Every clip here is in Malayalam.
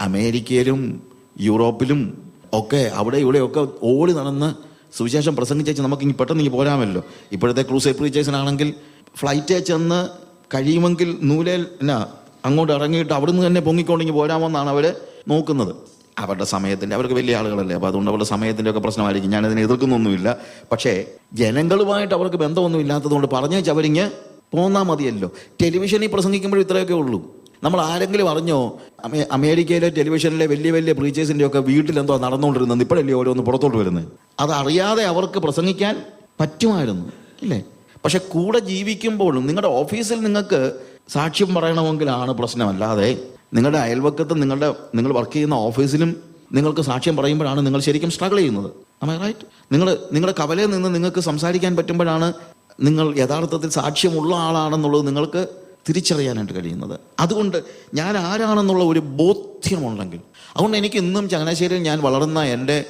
അമേരിക്കയിലും യൂറോപ്പിലും ഒക്കെ അവിടെ ഇവിടെയൊക്കെ ഓടി നടന്ന് സുവിശേഷം പ്രസംഗിച്ചേച്ച് നമുക്ക് ഇനി പെട്ടെന്ന് ഇനി പോരാമല്ലോ. ഇപ്പോഴത്തെ ക്രൂസ് പ്രീച്ചേഴ്സിനാണെങ്കിൽ ഫ്ലൈറ്റേ ചെന്ന് കഴിയുമെങ്കിൽ നൂലേൽ എന്നാ അങ്ങോട്ട് ഇറങ്ങിയിട്ട് അവിടുന്ന് തന്നെ പൊങ്ങിക്കൊണ്ടെങ്കിൽ പോരാമെന്നാണ് അവർ നോക്കുന്നത്. അവരുടെ സമയത്തിന്റെ അവർക്ക് വലിയ ആളുകളല്ലേ അപ്പോൾ അതുകൊണ്ട് അവരുടെ സമയത്തിന്റെ ഒക്കെ പ്രശ്നമായിരിക്കും. ഞാനതിനെ എതിർക്കുന്നൊന്നുമില്ല. പക്ഷേ ജനങ്ങളുമായിട്ട് അവർക്ക് ബന്ധമൊന്നും ഇല്ലാത്തതുകൊണ്ട് പറഞ്ഞേച്ച് അവരിങ്ങ് പോന്നാൽ മതിയല്ലോ. ടെലിവിഷനിൽ പ്രസംഗിക്കുമ്പോഴും ഇത്രയൊക്കെ ഉള്ളൂ. നമ്മൾ ആരെങ്കിലും അറിഞ്ഞോ? അമേ അമേരിക്കയിലെ ടെലിവിഷനിലെ വലിയ വലിയ പ്രീച്ചേഴ്സിന്റെ ഒക്കെ വീട്ടിലെന്തോ നടന്നുകൊണ്ടിരുന്നത് ഇപ്പോഴല്ലേ ഓരോന്ന് പുറത്തോട്ട് വരുന്നത്? അതറിയാതെ അവർക്ക് പ്രസംഗിക്കാൻ പറ്റുമായിരുന്നു ഇല്ലേ? പക്ഷെ കൂടെ ജീവിക്കുമ്പോഴും നിങ്ങളുടെ ഓഫീസിൽ നിങ്ങൾക്ക് സാക്ഷ്യം പറയണമെങ്കിലാണ് പ്രശ്നമല്ലാതെ നിങ്ങളുടെ അയൽവക്കത്ത് നിങ്ങളുടെ നിങ്ങൾ വർക്ക് ചെയ്യുന്ന ഓഫീസിലും നിങ്ങൾക്ക് സാക്ഷ്യം പറയുമ്പോഴാണ് നിങ്ങൾ ശരിക്കും സ്ട്രഗിൾ ചെയ്യുന്നത്. റൈറ്റ് നിങ്ങൾ നിങ്ങളുടെ കവലയിൽ നിന്ന് നിങ്ങൾക്ക് സംസാരിക്കാൻ പറ്റുമ്പോഴാണ് നിങ്ങൾ യഥാർത്ഥത്തിൽ സാക്ഷ്യമുള്ള ആളാണെന്നുള്ളത് നിങ്ങൾക്ക് തിരിച്ചറിയാനായിട്ട് കഴിയുന്നത്. അതുകൊണ്ട് ഞാൻ ആരാണെന്നുള്ള ഒരു ബോധ്യമുണ്ടെങ്കിൽ. അതുകൊണ്ട് എനിക്ക് ഇന്നും ചങ്ങനാശ്ശേരിയിൽ ഞാൻ വളർന്ന എന്റെ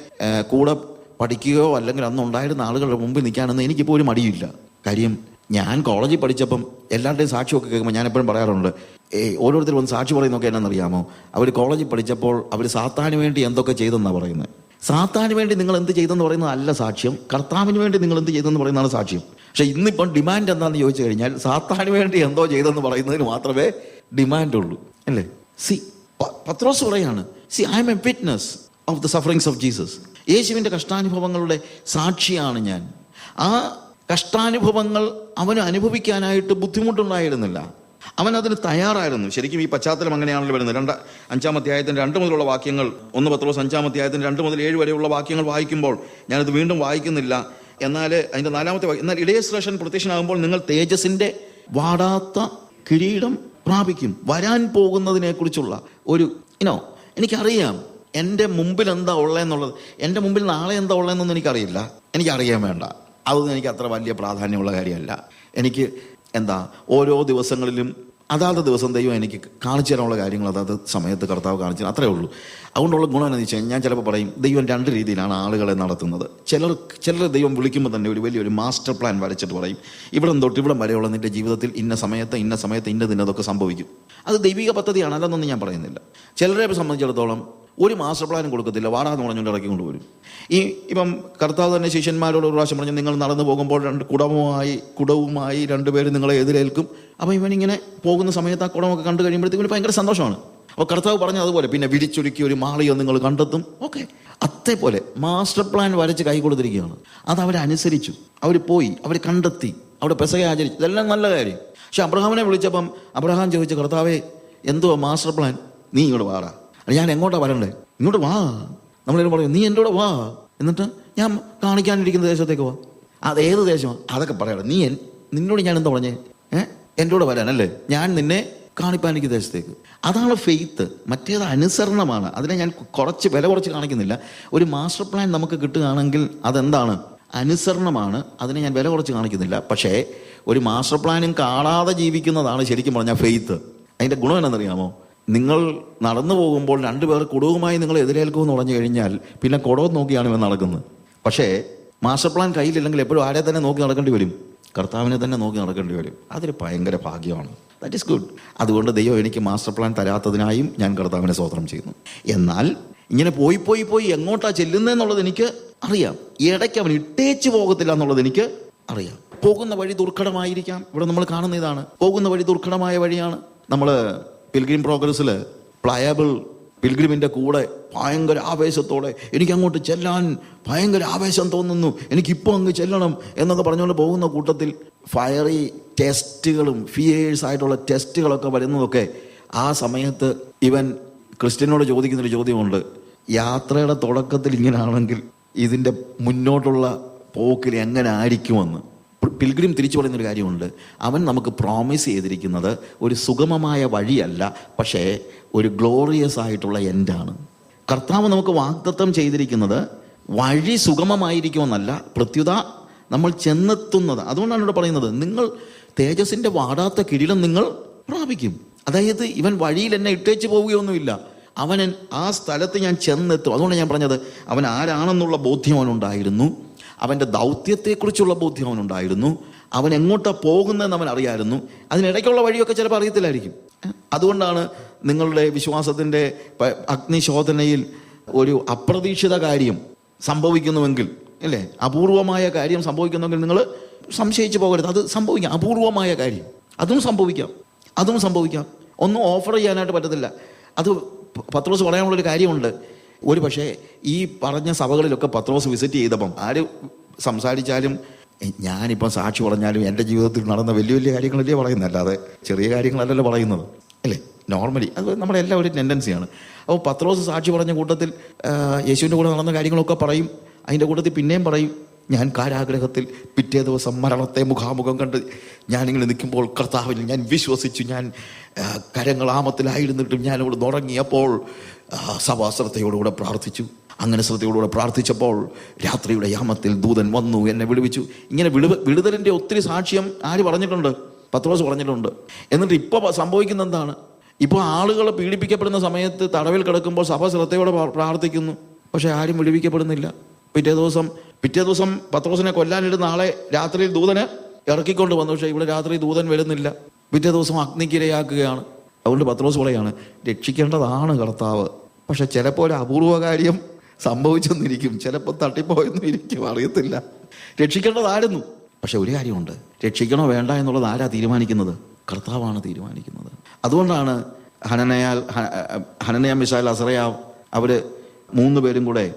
കൂടെ പഠിക്കുകയോ അല്ലെങ്കിൽ അന്ന് ഉണ്ടായിരുന്ന ആളുകളുടെ മുമ്പിൽ നിൽക്കാനൊന്നും എനിക്കിപ്പോൾ ഒരു മടിയില്ല. കാര്യം ഞാൻ കോളേജിൽ പഠിച്ചപ്പം എല്ലാവരുടെയും സാക്ഷിയൊക്കെ കേൾക്കുമ്പോൾ ഞാൻ എപ്പോഴും പറയാറുണ്ട് ഏയ് ഓരോരുത്തരും ഒന്ന് സാക്ഷി പറയുന്നൊക്കെ എന്നാണെന്നറിയാമോ? അവർ കോളേജിൽ പഠിച്ചപ്പോൾ അവർ സാത്താന് വേണ്ടി എന്തൊക്കെ ചെയ്തെന്നാണ് പറയുന്നത്. സാത്താന് വേണ്ടി നിങ്ങൾ എന്ത് ചെയ്തെന്ന് പറയുന്നത് അല്ല സാക്ഷ്യം. കർത്താവിന് വേണ്ടി നിങ്ങൾ എന്ത് ചെയ്തെന്ന് പറയുന്നതാണ് സാക്ഷ്യം. പക്ഷെ ഇന്നിപ്പം ഡിമാൻഡ് എന്താണെന്ന് ചോദിച്ചു കഴിഞ്ഞാൽ സാത്താന് വേണ്ടി എന്തോ ചെയ്തെന്ന് പറയുന്നതിന് മാത്രമേ ഡിമാൻഡ് ഉള്ളൂ. അല്ലേ? സി പത്രോസ് പറയാണ് see I am a witness of the sufferings of Jesus യേശുവിന്റെ കഷ്ടാനുഭവങ്ങളുടെ സാക്ഷിയാണ് ഞാൻ. ആ കഷ്ടാനുഭവങ്ങൾ അവന് അനുഭവിക്കാനായിട്ട് ബുദ്ധിമുട്ടുണ്ടായിരുന്നില്ല. അവൻ അതിന് തയ്യാറായിരുന്നു. ശരിക്കും ഈ പശ്ചാത്തലം അങ്ങനെയാണല്ലോ വരുന്നത്. രണ്ട് അഞ്ചാം അധ്യായത്തിന്റെ രണ്ട് മുതലുള്ള വാക്യങ്ങൾ ഒന്ന് പത്രോസ് അഞ്ചാം അധ്യായത്തിന്റെ രണ്ട് മുതൽ ഏഴ് വരെയുള്ള വാക്യങ്ങൾ വായിക്കുമ്പോൾ ഞാനത് വീണ്ടും വായിക്കുന്നില്ല. എന്നാൽ അതിന്റെ നാലാമത്തെ വാക്യം എന്നാൽ ഇടയശ്രേഷൻ പ്രത്യക്ഷനാകുമ്പോൾ നിങ്ങൾ തേജസിന്റെ വാടാത്ത കിരീടം പ്രാപിക്കും. വരാൻ പോകുന്നതിനെക്കുറിച്ചുള്ള ഒരു ഇനോ എനിക്കറിയാം. എന്റെ മുമ്പിൽ എന്താ ഉള്ളതെന്നുള്ളത്. എന്റെ മുമ്പിൽ നാളെ എന്താ ഉള്ളതെന്നൊന്നും എനിക്കറിയില്ല. എനിക്കറിയാൻ വേണ്ട. അതൊന്നും എനിക്ക് അത്ര വലിയ പ്രാധാന്യമുള്ള കാര്യമല്ല. എനിക്ക് എന്താ ഓരോ ദിവസങ്ങളിലും അതാത് ദിവസം ദൈവം എനിക്ക് കാണിച്ചു തരാനുള്ള കാര്യങ്ങൾ അതാത് സമയത്ത് കർത്താവ് കാണിച്ചു തരാം. അത്രേ ഉള്ളൂ. അതുകൊണ്ടുള്ള ഗുണം എന്താണെന്ന് വെച്ച് ഞാൻ ചിലപ്പോൾ പറയും ദൈവം രണ്ട് രീതിയിലാണ് ആളുകളെ നടത്തുന്നത്. ചിലർ ചിലർ ദൈവം വിളിക്കുമ്പോൾ തന്നെ ഒരു വലിയൊരു മാസ്റ്റർ പ്ലാൻ വരച്ചിട്ട് പറയും ഇവിടെ തൊട്ട് ഇവിടെ വരെയുള്ള നിന്റെ ജീവിതത്തിൽ ഇന്ന സമയത്ത് ഇന്ന സമയത്ത് ഇന്ന സംഭവിക്കും. അത് ദൈവിക പദ്ധതിയാണ് അല്ലെന്നൊന്നും ഞാൻ പറയുന്നില്ല. ചിലരെ സംബന്ധിച്ചിടത്തോളം ഒരു മാസ്റ്റർ പ്ലാനും കൊടുക്കത്തില്ല. വാടാന്ന് പറഞ്ഞുകൊണ്ട് ഇറക്കി കൊണ്ടുവരും. ഈ ഇപ്പം കർത്താവ് തന്നെ ശിഷ്യന്മാരോട് ഒരു പ്രാവശ്യം പറഞ്ഞു നിങ്ങൾ നടന്നു പോകുമ്പോൾ രണ്ട് കുടവുമായി കുടവുമായി രണ്ടുപേരും നിങ്ങളെ എതിരേൽക്കും. അപ്പോൾ ഇവനിങ്ങനെ പോകുന്ന സമയത്ത് ആ കുടമൊക്കെ കണ്ടു കഴിയുമ്പോഴത്തേക്കും ഭയങ്കര സന്തോഷമാണ്. അപ്പോൾ കർത്താവ് പറഞ്ഞ അതുപോലെ പിന്നെ വിരിച്ചൊരുക്കി ഒരു മാളിയോ നിങ്ങൾ കണ്ടെത്തും. ഓക്കെ. അതേപോലെ മാസ്റ്റർ പ്ലാൻ വരച്ച് കൈ കൊടുത്തിരിക്കുകയാണ്. അത് അവരനുസരിച്ചു അവർ പോയി അവർ കണ്ടെത്തി അവിടെ പെസകെ ആചരിച്ചു. ഇതെല്ലാം നല്ല കാര്യം. പക്ഷെ അബ്രഹാമിനെ വിളിച്ചപ്പം അബ്രഹാം ചോദിച്ച കർത്താവേ എന്തോ മാസ്റ്റർ പ്ലാൻ? നീ ഇങ്ങോട്ട് വാടാ. അല്ല, ഞാൻ എങ്ങോട്ടാണ് വരണ്ടേ? ഇങ്ങോട്ട് വാ. നമ്മളെല്ലാം പറയും നീ എന്റെ കൂടെ വാ. എന്നിട്ട് ഞാൻ കാണിക്കാനിരിക്കുന്ന ദേശത്തേക്ക് വാ. അത് ഏത് ദേശമാണ് അതൊക്കെ പറയാം നീ നിന്നോട് ഞാൻ എന്താ പറഞ്ഞേ? ഏഹ് എന്റെ കൂടെ വരാനല്ലേ? ഞാൻ നിന്നെ കാണിപ്പാനിക്ക് ദേശത്തേക്ക്. അതാണ് ഫെയ്ത്ത് മറ്റേത് അനുസരണമാണ്. അതിനെ ഞാൻ കുറച്ച് വില കുറച്ച് കാണിക്കുന്നില്ല. ഒരു മാസ്റ്റർ പ്ലാൻ നമുക്ക് കിട്ടുകയാണെങ്കിൽ അതെന്താണ്? അനുസരണമാണ്. അതിനെ ഞാൻ വില കുറച്ച് കാണിക്കുന്നില്ല. പക്ഷേ ഒരു മാസ്റ്റർ പ്ലാനും കാണാതെ ജീവിക്കുന്നതാണ് ശരിക്കും പറഞ്ഞാൽ ഫെയ്ത്ത് അതിന്റെ ഗുണം എന്താണെന്നറിയാമോ നിങ്ങൾ നടന്നു പോകുമ്പോൾ രണ്ടുപേർ കുടവുമായി നിങ്ങൾ എതിരേൽക്കുമെന്ന് പറഞ്ഞു കഴിഞ്ഞാൽ പിന്നെ കുടവും നോക്കിയാണ് ഇവൻ നടക്കുന്നത്. പക്ഷേ മാസ്റ്റർ പ്ലാൻ കയ്യിലില്ലെങ്കിൽ എപ്പോഴും ആരെ തന്നെ നോക്കി നടക്കേണ്ടി വരും? കർത്താവിനെ തന്നെ നോക്കി നടക്കേണ്ടി വരും. അതൊരു ഭയങ്കര ഭാഗ്യമാണ്. ദാറ്റ് ഇസ് ഗുഡ് അതുകൊണ്ട് ദൈവം എനിക്ക് മാസ്റ്റർ പ്ലാൻ തരാത്തതിനായും ഞാൻ കർത്താവിനെ സ്വതന്ത്രം ചെയ്യുന്നു. എന്നാൽ ഇങ്ങനെ പോയി പോയി പോയി എങ്ങോട്ടാ ചെല്ലുന്നതെന്നുള്ളത് എനിക്ക് അറിയാം. ഇടയ്ക്ക് അവൻ ഇട്ടേച്ച് പോകത്തില്ല എന്നുള്ളത് എനിക്ക് അറിയാം. പോകുന്ന വഴി ദുർഘടമായിരിക്കാം. ഇവിടെ നമ്മൾ കാണുന്ന ഇതാണ്. പോകുന്ന വഴി ദുർഘടമായ വഴിയാണ്. നമ്മൾ പിൽഗ്രിം പ്രോഗ്രസ്സിൽ പ്ലയബിൾ പിൽഗ്രിമിന്റെ കൂടെ ഭയങ്കര ആവേശത്തോടെ എനിക്ക് അങ്ങോട്ട് ചെല്ലാൻ ഭയങ്കര ആവേശം തോന്നുന്നു. എനിക്കിപ്പോൾ അങ്ങ് ചെല്ലണം എന്നൊക്കെ പറഞ്ഞുകൊണ്ട് പോകുന്ന കൂട്ടത്തിൽ ഫയറി ടെസ്റ്റുകളും ഫിയേഴ്സ് ആയിട്ടുള്ള ടെസ്റ്റുകളൊക്കെ വരുന്നതൊക്കെ ആ സമയത്ത് ഇവൻ ക്രിസ്ത്യനോട് ചോദിക്കുന്നൊരു ചോദ്യമുണ്ട്. യാത്രയുടെ തുടക്കത്തിൽ ഇങ്ങനെയാണെങ്കിൽ ഇതിന്റെ മുന്നോട്ടുള്ള പോക്കിൽ എങ്ങനെ ആയിരിക്കുമെന്ന്. പിൽഗ്രിം തിരിച്ചു പറയുന്നൊരു കാര്യമുണ്ട്. അവൻ നമുക്ക് പ്രോമിസ് ചെയ്തിരിക്കുന്നത് ഒരു സുഗമമായ വഴിയല്ല പക്ഷേ ഒരു ഗ്ലോറിയസ് ആയിട്ടുള്ള എൻഡാണ് കർത്താവ് നമുക്ക് വാഗ്ദത്തം ചെയ്തിരിക്കുന്നത് വഴി സുഗമമായിരിക്കുമെന്നല്ല പ്രത്യുത നമ്മൾ ചെന്നെത്തുന്നത്. അതുകൊണ്ടാണ് ഇവിടെ പറയുന്നത് നിങ്ങൾ തേജസിന്റെ വാടാത്ത കിരീടം നിങ്ങൾ പ്രാപിക്കും. അതായത് ഇവൻ വഴിയിൽ എന്നെ ഇട്ടേച്ച് പോവുകയൊന്നുമില്ല. അവൻ ആ സ്ഥലത്ത് ഞാൻ ചെന്നെത്തും. അതുകൊണ്ട് ഞാൻ പറഞ്ഞത് അവൻ ആരാണെന്നുള്ള ബോധ്യം അവനുണ്ടായിരുന്നു. അവന്റെ ദൗത്യത്തെക്കുറിച്ചുള്ള ബോധ്യം അവനുണ്ടായിരുന്നു. അവൻ എങ്ങോട്ടാണ് പോകുന്നതെന്ന് അവൻ അറിയായിരുന്നു. അതിനിടയ്ക്കുള്ള വഴിയൊക്കെ ചിലപ്പോൾ അറിയത്തില്ലായിരിക്കും. അതുകൊണ്ടാണ് നിങ്ങളുടെ വിശ്വാസത്തിന്റെ അഗ്നിശോധനയിൽ ഒരു അപ്രതീക്ഷിത കാര്യം സംഭവിക്കുന്നുവെങ്കിൽ അല്ലേ? അപൂർവമായ കാര്യം സംഭവിക്കുന്നുവെങ്കിൽ നിങ്ങൾ സംശയിച്ചു പോകരുത്. അത് സംഭവിക്കാം. അപൂർവമായ കാര്യം. അതും സംഭവിക്കാം. അതും സംഭവിക്കാം. ഒന്നും ഓഫർ ചെയ്യാനായിട്ട് പറ്റത്തില്ല. അത് പത്ത് ദിവസം പറയാനുള്ളൊരു കാര്യമുണ്ട്. ഒരു പക്ഷേ ഈ പറഞ്ഞ സഭകളിലൊക്കെ പത്രോസ് വിസിറ്റ് ചെയ്തപ്പം ആര് സംസാരിച്ചാലും "ഏയ്, ഞാനിപ്പം സാക്ഷി പറഞ്ഞാലും എന്റെ ജീവിതത്തിൽ നടന്ന വലിയ വലിയ കാര്യങ്ങളല്ലേ പറയുന്നത് അല്ലാതെ ചെറിയ കാര്യങ്ങളല്ലല്ലോ പറയുന്നത് അല്ലേ? നോർമലി അത് നമ്മുടെ എല്ലാ ഒരു ടെൻഡൻസിയാണ് അപ്പോൾ പത്രോസ് സാക്ഷി പറഞ്ഞ കൂട്ടത്തിൽ യേശുവിന്റെ കൂടെ നടന്ന കാര്യങ്ങളൊക്കെ പറയും. അതിന്റെ കൂട്ടത്തിൽ പിന്നെയും പറയും. ഞാൻ കാരാഗ്രഹത്തിൽ പിറ്റേ ദിവസം മരണത്തെ മുഖാമുഖം കണ്ട് ഞാനിങ്ങനെ നിൽക്കുമ്പോൾ കർത്താവിൽ ഞാൻ വിശ്വസിച്ചു. ഞാൻ കരങ്ങളാമത്തിലായിരുന്നിട്ടും ഉറങ്ങിയപ്പോൾ ആ, സഭാശ്രദ്ധയോടുകൂടെ പ്രാർത്ഥിച്ചു. അങ്ങനെ ശ്രദ്ധയോടുകൂടെ പ്രാർത്ഥിച്ചപ്പോൾ രാത്രിയുടെ യാമത്തിൽ ദൂതൻ വന്നു എന്നെ വിടുവിച്ചു ഇങ്ങനെ വിടു വിടുതലിന്റെ ഒത്തിരി സാക്ഷ്യം ആര് പറഞ്ഞിട്ടുണ്ട്? പത്രോസ് പറഞ്ഞിട്ടുണ്ട്. എന്നിട്ട് ഇപ്പോൾ സംഭവിക്കുന്ന എന്താണ് ഇപ്പോൾ ആളുകൾ പീഡിപ്പിക്കപ്പെടുന്ന സമയത്ത് തടവിൽ കിടക്കുമ്പോൾ സഭ ശ്രദ്ധയോടെ പ്രാർത്ഥിക്കുന്നു. പക്ഷേ ആരും വിടുവിക്കപ്പെടുന്നില്ല പിറ്റേ ദിവസം പിറ്റേ ദിവസം പത്രോസിനെ കൊല്ലാനിടുന്ന ആളെ രാത്രിയിൽ ദൂതന് ഇറക്കിക്കൊണ്ട് വന്നു. പക്ഷേ ഇവിടെ രാത്രി ദൂതൻ വരുന്നില്ല. പിറ്റേ ദിവസം അഗ്നിക്കിരയാക്കുകയാണ്. അതുകൊണ്ട് പത്രോസ് പറയാണ് രക്ഷിക്കേണ്ടതാണ് കർത്താവ്. പക്ഷെ ചിലപ്പോൾ ഒരു അപൂർവ കാര്യം സംഭവിച്ചെന്നിരിക്കും. ചിലപ്പോൾ തട്ടിപ്പോയെന്നും ഇരിക്കും. അറിയത്തില്ല. രക്ഷിക്കേണ്ടതായിരുന്നു. പക്ഷെ ഒരു കാര്യമുണ്ട്. രക്ഷിക്കണോ വേണ്ട എന്നുള്ളത് ആരാ തീരുമാനിക്കുന്നത്? കർത്താവാണ് തീരുമാനിക്കുന്നത്. അതുകൊണ്ടാണ് ഹനനയാൽ ഹനനയ മിസാൽ അസറയാവ് അവർ മൂന്ന് പേരും കൂടെ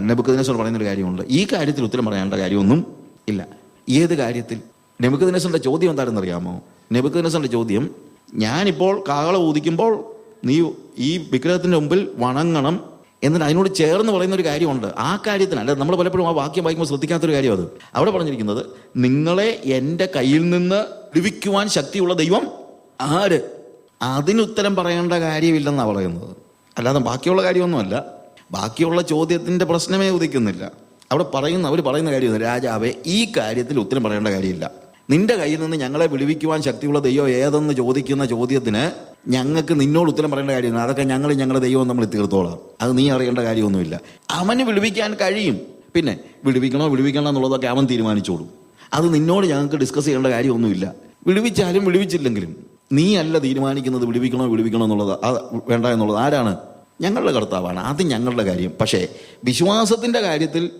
നെബുക്കദിനേശ്വർ പറയുന്നൊരു കാര്യമുണ്ട്. ഈ കാര്യത്തിൽ ഉത്തരം പറയേണ്ട കാര്യമൊന്നും ഇല്ല. ഏത് കാര്യത്തിൽ? നെബുക്കദിനേശ്വറിന്റെ ചോദ്യം എന്താണെന്ന് അറിയാമോ നെബുക്കദിനേശ്വറിന്റെ ചോദ്യം ഞാനിപ്പോൾ കാകള ഊതിക്കുമ്പോൾ നീ ഈ വിഗ്രഹത്തിന്റെ മുമ്പിൽ വണങ്ങണം എന്നിട്ട് അതിനോട് ചേർന്ന് പറയുന്ന ഒരു കാര്യമുണ്ട്. ആ കാര്യത്തിന് അല്ല നമ്മൾ പലപ്പോഴും ആ വാക്യം വായിക്കുമ്പോൾ ശ്രദ്ധിക്കാത്തൊരു കാര്യം അത്. അവിടെ പറഞ്ഞിരിക്കുന്നത് നിങ്ങളെ എന്റെ കയ്യിൽ നിന്ന് വിടുവിക്കുവാൻ ശക്തിയുള്ള ദൈവം ആര്? അതിനുത്തരം പറയേണ്ട കാര്യമില്ലെന്നാണ് പറയുന്നത്. അല്ലാതെ ബാക്കിയുള്ള കാര്യമൊന്നുമല്ല. ബാക്കിയുള്ള ചോദ്യത്തിന്റെ പ്രശ്നമേ ഉദിക്കുന്നില്ല. അവിടെ പറയുന്ന അവർ പറയുന്ന കാര്യം രാജാവെ ഈ കാര്യത്തിൽ ഉത്തരം പറയേണ്ട കാര്യമില്ല. നിന്റെ കയ്യിൽ നിന്ന് ഞങ്ങളെ വിളിവിക്കുവാൻ ശക്തിയുള്ള ദൈവം ഏതെന്ന് ചോദിക്കുന്ന ചോദ്യത്തിന് ഞങ്ങൾക്ക് നിന്നോട് ഉത്തരം പറയേണ്ട കാര്യമില്ല. അതൊക്കെ ഞങ്ങൾ ഞങ്ങളുടെ ദൈവം നമ്മൾ തീർത്തോളാം. അത് നീ അറിയേണ്ട കാര്യമൊന്നുമില്ല. അവന് വിളിവിക്കാൻ കഴിയും. പിന്നെ വിളിവിക്കണോ വിളിവിക്കണോ എന്നുള്ളതൊക്കെ അവൻ തീരുമാനിച്ചോളും. അത് നിന്നോട് ഞങ്ങൾക്ക് ഡിസ്കസ് ചെയ്യേണ്ട കാര്യമൊന്നുമില്ല. വിളിവിച്ചാലും വിളിവിച്ചില്ലെങ്കിലും നീ അല്ല തീരുമാനിക്കുന്നത് വിളിവിക്കണോ വിളിവിക്കണോ എന്നുള്ളത് വേണ്ട എന്നുള്ളത്. ആരാണ്? ഞങ്ങളുടെ കർത്താവാണ്. അത് ഞങ്ങളുടെ കാര്യം. പക്ഷേ വിശ്വാസത്തിന്റെ കാര്യത്തിൽ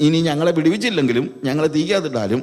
ഇനി ഞങ്ങളെ പിടിവിച്ചില്ലെങ്കിലും ഞങ്ങളെ തീക്കാത്തിട്ടാലും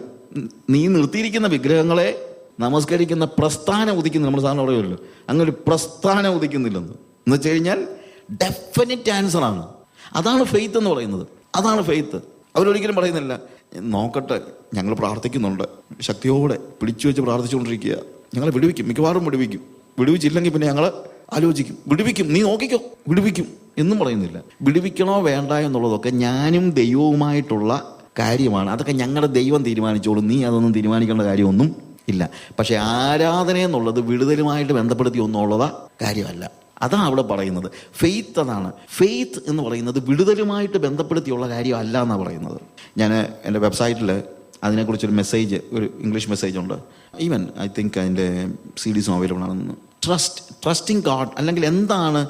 നീ നിർത്തിയിരിക്കുന്ന വിഗ്രഹങ്ങളെ നമസ്കരിക്കുന്ന പ്രസ്ഥാനം ഉദിക്കുന്നു. നമ്മൾ സാധാരണ പറയുമല്ലോ അങ്ങനെ ഒരു പ്രസ്ഥാനം ഉദിക്കുന്നില്ലെന്ന്. എന്ന് വെച്ച് കഴിഞ്ഞാൽ ഡെഫിനറ്റ് ആൻസറാണ് അതാണ് ഫെയ്ത്ത് എന്ന് പറയുന്നത്. അതാണ് ഫെയ്ത്ത് അവരൊരിക്കലും പറയുന്നില്ല നോക്കട്ടെ ഞങ്ങൾ പ്രാർത്ഥിക്കുന്നുണ്ട്. ശക്തിയോടെ പിടിച്ചു വെച്ച് പ്രാർത്ഥിച്ചുകൊണ്ടിരിക്കുക. ഞങ്ങളെ വിടുവിക്കും. മിക്കവാറും വിടുവിക്കും. വിടുവിച്ചില്ലെങ്കിൽ പിന്നെ ഞങ്ങൾ ആലോചിക്കും. വിടുവിക്കും. നീ നോക്കിക്കോ. വിടുവിക്കും എന്നും പറയുന്നില്ല. വിടുവിക്കണോ വേണ്ട എന്നുള്ളതൊക്കെ ഞാനും ദൈവവുമായിട്ടുള്ള കാര്യമാണ്. അതൊക്കെ ഞങ്ങളുടെ ദൈവം തീരുമാനിച്ചോളും. നീ അതൊന്നും തീരുമാനിക്കേണ്ട കാര്യമൊന്നും ഇല്ല. പക്ഷെ ആരാധന എന്നുള്ളത് വിടുതലുമായിട്ട് ബന്ധപ്പെടുത്തി ഒന്നുള്ളതാ കാര്യമല്ല. അതാണ് അവിടെ പറയുന്നത്. ഫെയ്ത്ത് അതാണ്. ഫെയ്ത്ത് എന്ന് പറയുന്നത് വിടുതലുമായിട്ട് ബന്ധപ്പെടുത്തിയുള്ള കാര്യമല്ല എന്നാണ് പറയുന്നത്. ഞാൻ എന്റെ വെബ്സൈറ്റിൽ അതിനെക്കുറിച്ചൊരു മെസ്സേജ് ഒരു ഇംഗ്ലീഷ് മെസ്സേജ് ഉണ്ട്. ഈവൻ ഐ തിങ്ക് അതിന്റെ സി ഡീസും അവൈലബിൾ ആണെന്ന്. ട്രസ്റ്റ് ട്രസ്റ്റിംഗ് ഗാഡ് അല്ലെങ്കിൽ എന്താണ്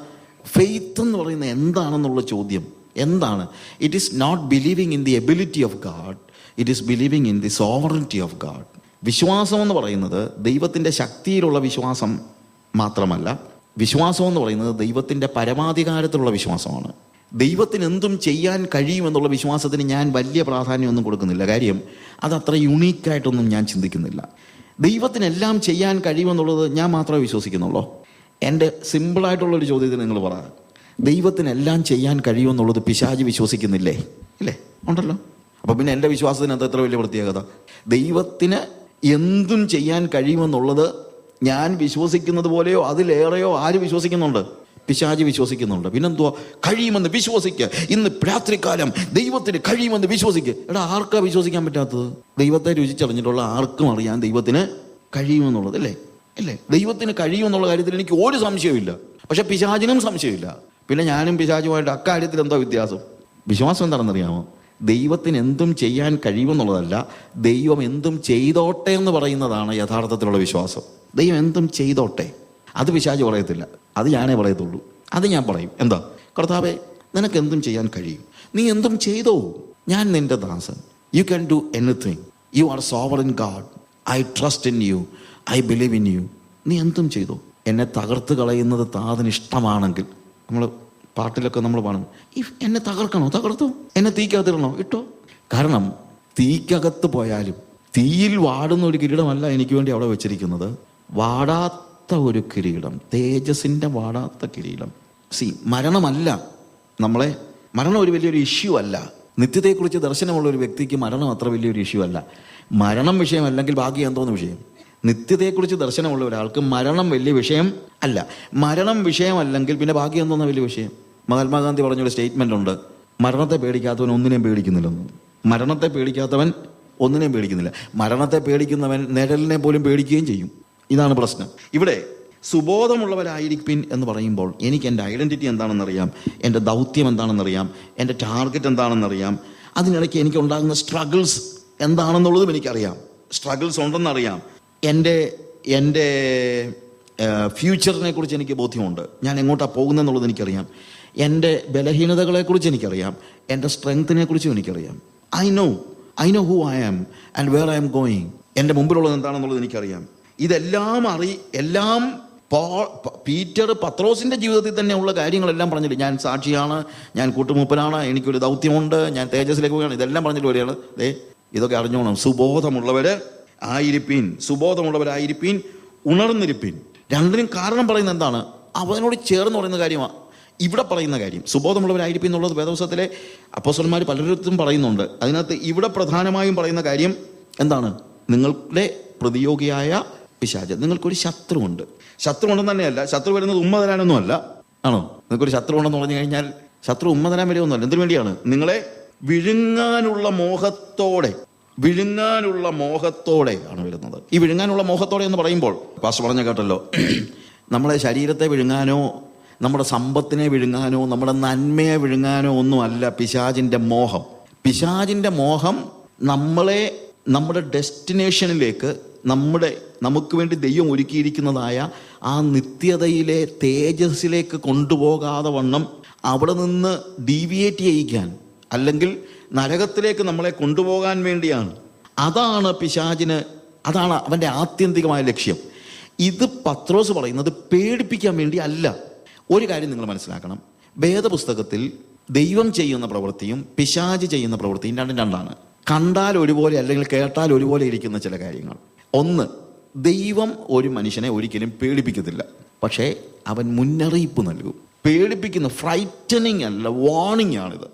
ഫെയ്ത്ത് എന്ന് പറയുന്നത് എന്താണെന്നുള്ള ചോദ്യം. എന്താണ്? It is not believing in the ability of God it is believing in the sovereignty of God വിശ്വാസം എന്ന് പറയുന്നത് ദൈവത്തിന്റെ ശക്തിയിലുള്ള വിശ്വാസം മാത്രമല്ല. വിശ്വാസം എന്ന് പറയുന്നത് ദൈവത്തിന്റെ പരമാധികാരത്തിലുള്ള വിശ്വാസമാണ്. ദൈവത്തിന് എന്തും ചെയ്യാൻ കഴിയുമെന്നുള്ള വിശ്വാസത്തിന് ഞാൻ വലിയ പ്രാധാന്യമൊന്നും കൊടുക്കുന്നില്ല. കാര്യം അതത്ര യുണീക്കായിട്ടൊന്നും ഞാൻ ചിന്തിക്കുന്നില്ല. ദൈവത്തിനെല്ലാം ചെയ്യാൻ കഴിയുമെന്നുള്ളത് ഞാൻ മാത്രമേ വിശ്വസിക്കുന്നുള്ളൂ. എന്റെ സിമ്പിളായിട്ടുള്ളൊരു ചോദ്യത്തിന് നിങ്ങൾ പറ. ദൈവത്തിനെല്ലാം ചെയ്യാൻ കഴിയുമെന്നുള്ളത് പിശാജ് വിശ്വസിക്കുന്നില്ലേ? ഇല്ലേ? ഉണ്ടല്ലോ. അപ്പോൾ പിന്നെ എന്റെ വിശ്വാസത്തിന് എന്താ എത്ര വലിയ പ്രത്യേകത? ദൈവത്തിന് എന്തും ചെയ്യാൻ കഴിയുമെന്നുള്ളത് ഞാൻ വിശ്വസിക്കുന്നത് പോലെയോ അതിലേറെയോ ആര് വിശ്വസിക്കുന്നുണ്ട്? പിശാജ് വിശ്വസിക്കുന്നുണ്ട്. പിന്നെന്തുവാ? കഴിയുമെന്ന് വിശ്വസിക്കുക ഇന്ന് രാത്രികാലം ദൈവത്തിന് കഴിയുമെന്ന് വിശ്വസിക്കുക എടാ ആർക്കാ വിശ്വസിക്കാൻ പറ്റാത്തത്? ദൈവത്തെ രുചിച്ചറിഞ്ഞിട്ടുള്ള ആർക്കും അറിയാൻ ദൈവത്തിന് കഴിയുമെന്നുള്ളത് അല്ലേ? അല്ലേ? ദൈവത്തിന് കഴിയുമെന്നുള്ള കാര്യത്തിൽ എനിക്ക് ഒരു സംശയമില്ല പക്ഷെ പിശാചിനും സംശയമില്ല. പിന്നെ ഞാനും പിശാചുമായിട്ട് അക്കാര്യത്തിൽ എന്തോ വ്യത്യാസം? വിശ്വാസം എന്താണെന്നറിയാമോ? ദൈവത്തിന് എന്തും ചെയ്യാൻ കഴിയുമെന്നുള്ളതല്ല ദൈവം എന്തും ചെയ്തോട്ടെ എന്ന് പറയുന്നതാണ് യഥാർത്ഥത്തിലുള്ള വിശ്വാസം. ദൈവം എന്തും ചെയ്തോട്ടെ. അത് പിശാജ് പറയത്തില്ല. അത് ഞാനേ പറയത്തുള്ളൂ. അത് ഞാൻ പറയും. എന്താ? കർത്താവെ നിനക്ക് എന്തും ചെയ്യാൻ കഴിയും. നീ എന്തും ചെയ്തോ? ഞാൻ നിന്റെ ദാസൻ. You can do anything you are sovereign in God I trust in you I believe in you നീ എന്തും ചെയ്തോ? എന്നെ തകർത്ത് കളയുന്നത് താതിന് ഇഷ്ടമാണെങ്കിൽ നമ്മൾ പാട്ടിലൊക്കെ നമ്മൾ പാടും. ഇഫ് എന്നെ തകർക്കണോ? തകർത്തോ? എന്നെ തീക്കകത്തിടണോ ഇട്ടോ? കാരണം തീക്കകത്ത് പോയാലും തീയിൽ വാടുന്ന ഒരു കിരീടമല്ല എനിക്ക് വേണ്ടി അവിടെ വെച്ചിരിക്കുന്നത്. വാടാത്ത ഒരു കിരീടം തേജസിന്റെ വാടാത്ത കിരീടം. സി മരണമല്ല നമ്മളെ മരണം ഒരു വലിയൊരു ഇഷ്യൂ അല്ല. നിത്യത്തെക്കുറിച്ച് ദർശനമുള്ള ഒരു വ്യക്തിക്ക് മരണം അത്ര വലിയൊരു ഇഷ്യൂ അല്ല. മരണം വിഷയം അല്ലെങ്കിൽ ബാക്കി എന്തോന്ന് വിഷയം? നിത്യതയെക്കുറിച്ച് ദർശനമുള്ള ഒരാൾക്ക് മരണം വലിയ വിഷയം അല്ല. മരണം വിഷയമല്ലെങ്കിൽ പിന്നെ ബാക്കി എന്തോന്ന വലിയ വിഷയം? മഹാത്മാഗാന്ധി പറഞ്ഞൊരു സ്റ്റേറ്റ്മെന്റ് ഉണ്ട്. മരണത്തെ പേടിക്കാത്തവൻ ഒന്നിനെയും പേടിക്കുന്നില്ലെന്ന്. മരണത്തെ പേടിക്കാത്തവൻ ഒന്നിനെയും പേടിക്കുന്നില്ല. മരണത്തെ പേടിക്കുന്നവൻ നിഴലിനെ പോലും പേടിക്കുകയും ചെയ്യും. ഇതാണ് പ്രശ്നം. ഇവിടെ സുബോധമുള്ളവരായിരിക്കും എന്ന് പറയുമ്പോൾ എനിക്ക് എന്റെ ഐഡന്റിറ്റി എന്താണെന്നറിയാം എന്റെ ദൗത്യം എന്താണെന്നറിയാം എന്റെ ടാർഗറ്റ് എന്താണെന്നറിയാം അതിനിടയ്ക്ക് എനിക്ക് ഉണ്ടാകുന്ന സ്ട്രഗിൾസ് എന്താണെന്നുള്ളതും എനിക്കറിയാം. സ്ട്രഗിൾസ് ഉണ്ടെന്നറിയാം. എന്റെ എന്റെ ഫ്യൂച്ചറിനെ കുറിച്ച് എനിക്ക് ബോധ്യമുണ്ട്. ഞാൻ എങ്ങോട്ടാണ് പോകുന്നതെന്നുള്ളത് എനിക്കറിയാം. എന്റെ ബലഹീനതകളെക്കുറിച്ച് എനിക്കറിയാം. എന്റെ സ്ട്രെങ്ത്തിനെ കുറിച്ചും എനിക്കറിയാം. I know I know who I am and where I am going എന്റെ മുമ്പിലുള്ളത് എന്താണെന്നുള്ളത് എനിക്കറിയാം. ഇതെല്ലാം അറി എല്ലാം പീറ്റർ പത്രോസിന്റെ ജീവിതത്തിൽ തന്നെയുള്ള കാര്യങ്ങളെല്ലാം പറഞ്ഞിട്ട് ഞാൻ സാക്ഷിയാണ് ഞാൻ കൂട്ടുമൂപ്പനാണ് എനിക്കൊരു ദൗത്യമുണ്ട് ഞാൻ തേജസ്സിലേക്ക് പോവുകയാണ്. ഇതെല്ലാം പറഞ്ഞിട്ട് വരികയാണ്. ദേ ഇതൊക്കെ അറിഞ്ഞോണം. സുബോധമുള്ളവർ ആയിരിപ്പീൻ സുബോധമുള്ളവരായിരിപ്പീൻ ഉണർന്നിരിപ്പീൻ. രണ്ടിനും കാരണം പറയുന്നത് എന്താണ്? അവനോട് ചേർന്ന് പറയുന്ന കാര്യമാണ് ഇവിടെ പറയുന്ന കാര്യം. സുബോധമുള്ളവരായിരിക്കും എന്നുള്ളത് വേദവസത്തിലെ അപ്പോസ്റ്റന്മാർ പലരിടത്തും പറയുന്നുണ്ട്. അതിനകത്ത് ഇവിടെ പ്രധാനമായും പറയുന്ന കാര്യം എന്താണ്? നിങ്ങളുടെ പ്രതിയോഗിയായ പിശാച് നിങ്ങൾക്കൊരു ശത്രുവുണ്ട്. ശത്രു ഉണ്ടെന്ന് തന്നെയല്ല ശത്രു വരുന്നത് ഉമ്മ തരാനൊന്നും അല്ല ആണോ? നിങ്ങൾക്കൊരു ശത്രു ഉണ്ടെന്ന് പറഞ്ഞു കഴിഞ്ഞാൽ ശത്രു ഉമ്മ തരാൻ വരുമൊന്നുമല്ല. എന്തിനു വേണ്ടിയാണ്? നിങ്ങളെ വിഴുങ്ങാനുള്ള മോഹത്തോടെ വിഴുങ്ങാനുള്ള മോഹത്തോടെ ആണ് വരുന്നത്. ഈ വിഴുങ്ങാനുള്ള മോഹത്തോടെ എന്ന് പറയുമ്പോൾ പാസ് പറഞ്ഞ കേട്ടല്ലോ നമ്മളെ ശരീരത്തെ വിഴുങ്ങാനോ നമ്മുടെ സമ്പത്തിനെ വിഴുങ്ങാനോ നമ്മുടെ നന്മയെ വിഴുങ്ങാനോ ഒന്നും അല്ല മോഹം. പിശാചിന്റെ മോഹം നമ്മളെ നമ്മുടെ ഡെസ്റ്റിനേഷനിലേക്ക് നമ്മുടെ നമുക്ക് വേണ്ടി ദൈവം ഒരുക്കിയിരിക്കുന്നതായ ആ നിത്യതയിലെ തേജസ്സിലേക്ക് കൊണ്ടുപോകാതെ വണ്ണം അവിടെ നിന്ന് ഡീവിയേറ്റ് ചെയ്യിക്കാൻ അല്ലെങ്കിൽ നരകത്തിലേക്ക് നമ്മളെ കൊണ്ടുപോകാൻ വേണ്ടിയാണ്. അതാണ് പിശാചിന് അതാണ് അവന്റെ ആത്യന്തികമായ ലക്ഷ്യം. ഇത് പത്രോസ് പറയുന്നത് പേടിപ്പിക്കാൻ വേണ്ടി അല്ല. ഒരു കാര്യം നിങ്ങൾ മനസ്സിലാക്കണം. വേദപുസ്തകത്തിൽ ദൈവം ചെയ്യുന്ന പ്രവൃത്തിയും പിശാജ് ചെയ്യുന്ന പ്രവൃത്തിയും രണ്ടും രണ്ടാണ്. കണ്ടാൽ ഒരുപോലെ അല്ലെങ്കിൽ കേട്ടാൽ ഒരുപോലെ ഇരിക്കുന്ന ചില കാര്യങ്ങൾ. ഒന്ന് ദൈവം ഒരു മനുഷ്യനെ ഒരിക്കലും പേടിപ്പിക്കത്തില്ല. പക്ഷേ അവൻ മുന്നറിയിപ്പ് നൽകും. പേടിപ്പിക്കുന്ന ഫ്രൈറ്റനിങ് അല്ല വാർണിംഗ് ആണിത്.